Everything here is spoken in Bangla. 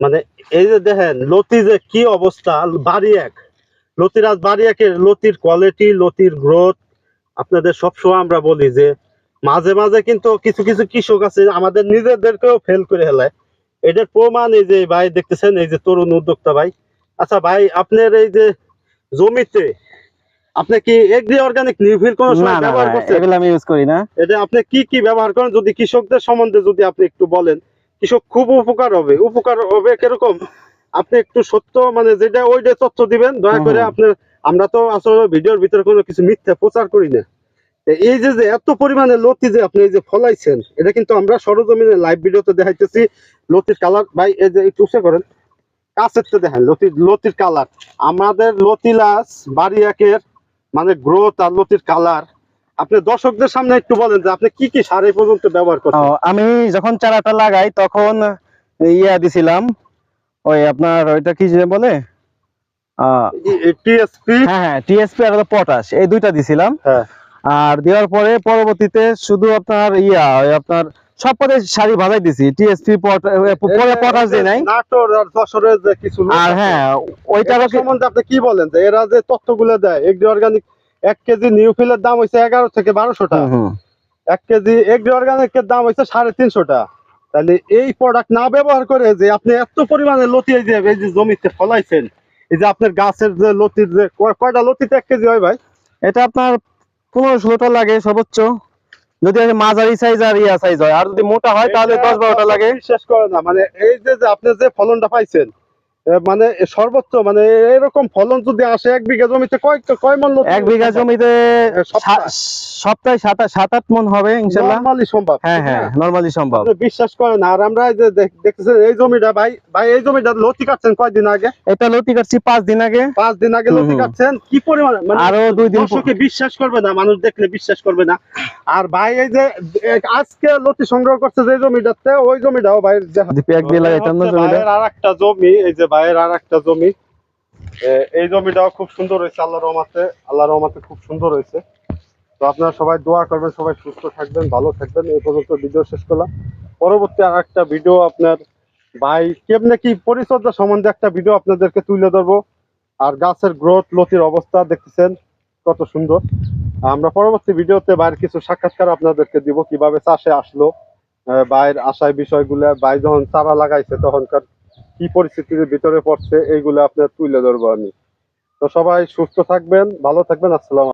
মানে এই যে দেখেন লতি যে কি অবস্থা বাড়ি এক। লতিরাজ বাড়ি একের লতির কোয়ালিটি লতির গ্রোথ আপনাদের সবসময় আমরা বলি যে মাঝে মাঝে কিন্তু কিছু কিছু কৃষক আছে আমাদের নিজেদেরকেও ফেল করে হেলায় এটার প্রমাণ এই যে ভাই দেখতেছেন এই যে তরুণ উদ্যোক্তা ভাই। আচ্ছা ভাই আপনার এই যে জমিতে আপনি কি এগ্রি অর্গানিক নিউফিল কোন সময় ব্যবহার করছেন? এগুলো আমি ইউজ করি না। এটা আপনি কি কি ব্যবহার করেন? যদি কৃষকদের সম্বন্ধে যদি আপনি একটু বলেন। কৃষক খুব উপকার হবে। উপকার হবে কীরকম? আপনি একটু সত্য মানে যেটা ওইটা তথ্য দিবেন দয়া করে। আপনার আমরা তো আসলে ভিডিওর ভিতরে কোনো কিছু মিথ্যা প্রচার করি না। এই যে যে এত পরিমাণে লতি যে আপনি এই যে ফলাইছেন এটা কিন্তু আমরা সরজমিনে লাইভ ভিডিওতে দেখাইতেছি। লতির কালার ভাই এই যে একটু উঁচা করেন। কাছের তো দেখেন লতির লতির কালার আমাদের লতিলাস বাড়ি একের মানে গ্রোথ আর লতির কালার আপনি দর্শকদের সামনে একটু বলেন যে আপনি কি কি সার এই পর্যন্ত ব্যবহার করছেন? আমি যখন চারাটা লাগাই তখন ইয়া দিছিলাম ওই আপনার ওইটা কি যে বলে? টিএসপি হ্যাঁ হ্যাঁ টিএসপি আর পটাশ এই দুইটা দিছিলাম। হ্যাঁ। আর দেওয়ার পরে পরবর্তীতে শুধু আপনার ইয়া ওই আপনার সব পদে শাড়ি ভাজাই দিছি টিএসপি পরে পটাশ দিই নাই। নাটোর আর যশোরের যে কিছু আর হ্যাঁ সম্বন্ধে আপনি কি বলেন? যে এরা যে তথ্যগুলো দেয় এগ্রি অর্গানিক এক কেজি নিউফিলের দাম হচ্ছে এগারো থেকে বারোশো টাকা। এক কেজি এগ্রি অর্গানিকের দাম হচ্ছে সাড়ে তিনশো টাকা তাহলে এই প্রোডাক্ট না ব্যবহার করে যে আপনি এত পরিমাণে লতি এই যে এই যে জমিতে ফলাইছেন এই যে আপনার গাছের যে লতির যে কয়টা লতিতে এক কেজি হয় ভাই? এটা আপনার পনেরো ষোলোটা লাগে সর্বোচ্চ। যদি মাঝারি সাইজ আর ইয়া সাইজ হয় আর যদি মোটা হয় তাহলে দশ বারোটা লাগে। বিশ্বাস করে না মানে এই যে আপনি যে ফলনটা পাইছেন মানে সর্বোচ্চ মানে এরকম ফলন যদি আসে এক বিঘা জমিতে কয় কয় মন এক বিঘা জমিতে সপ্তাহে? সাত সাত আট মন হবে ইনশাল্লাহ। নরমালি সম্ভব হ্যাঁ হ্যাঁ নর্মালি সম্ভব। বিশ্বাস করেন আর আমরা যে দেখ- দেখতেছেন এই জমিটা ভাই ভাই এই জমিটা লতি কাটছেন কয়দিন আগে? এটা লতি কাটছি পাঁচ দিন আগে। পাঁচ দিন আগে লতি কাটছেন? কি পরিমাণ মানে আরও দুই দিন দর্শকে বিশ্বাস করবে না মানুষ দেখলে বিশ্বাস করবে না। আর ভাই এই যে আজকে লতি সংগ্রহ করছে যে জমিটাতে ওই জমিটাও ভাই প্যাক দিয়ে লাগাইতাম না জমিটা। আর একটা জমি এই যে ভাইয়ের আর একটা জমি এই জমিটাও খুব সুন্দর হয়েছে আল্লাহ রহমাতে। আল্লাহ রহমাতে খুব সুন্দর হয়েছে। তো আপনারা সবাই দোয়া করবেন, সবাই সুস্থ থাকবেন, ভালো থাকবেন। এই পর্যন্ত ভিডিও শেষ করলাম। পরবর্তী আর একটা ভিডিও আপনার, ভাই, কেমনে কি পরিচর্যা সম্বন্ধে একটা ভিডিও আপনাদেরকে তুলে ধরবো। আর গাছের গ্রোথ লতির অবস্থা দেখতেছেন, কত সুন্দর। আমরা পরবর্তী ভিডিওতে বাইরের কিছু সাক্ষাৎকার আপনাদেরকে দিব, কীভাবে চাষে আসলো। বাইরের আশায় বিষয়গুলো, ভাই যখন চারা লাগাইছে তখনকার কি পরিস্থিতির ভিতরে পড়ছে, এইগুলো আপনার তুলে ধরবো আমি। তো সবাই সুস্থ থাকবেন, ভালো থাকবেন, আসসালাম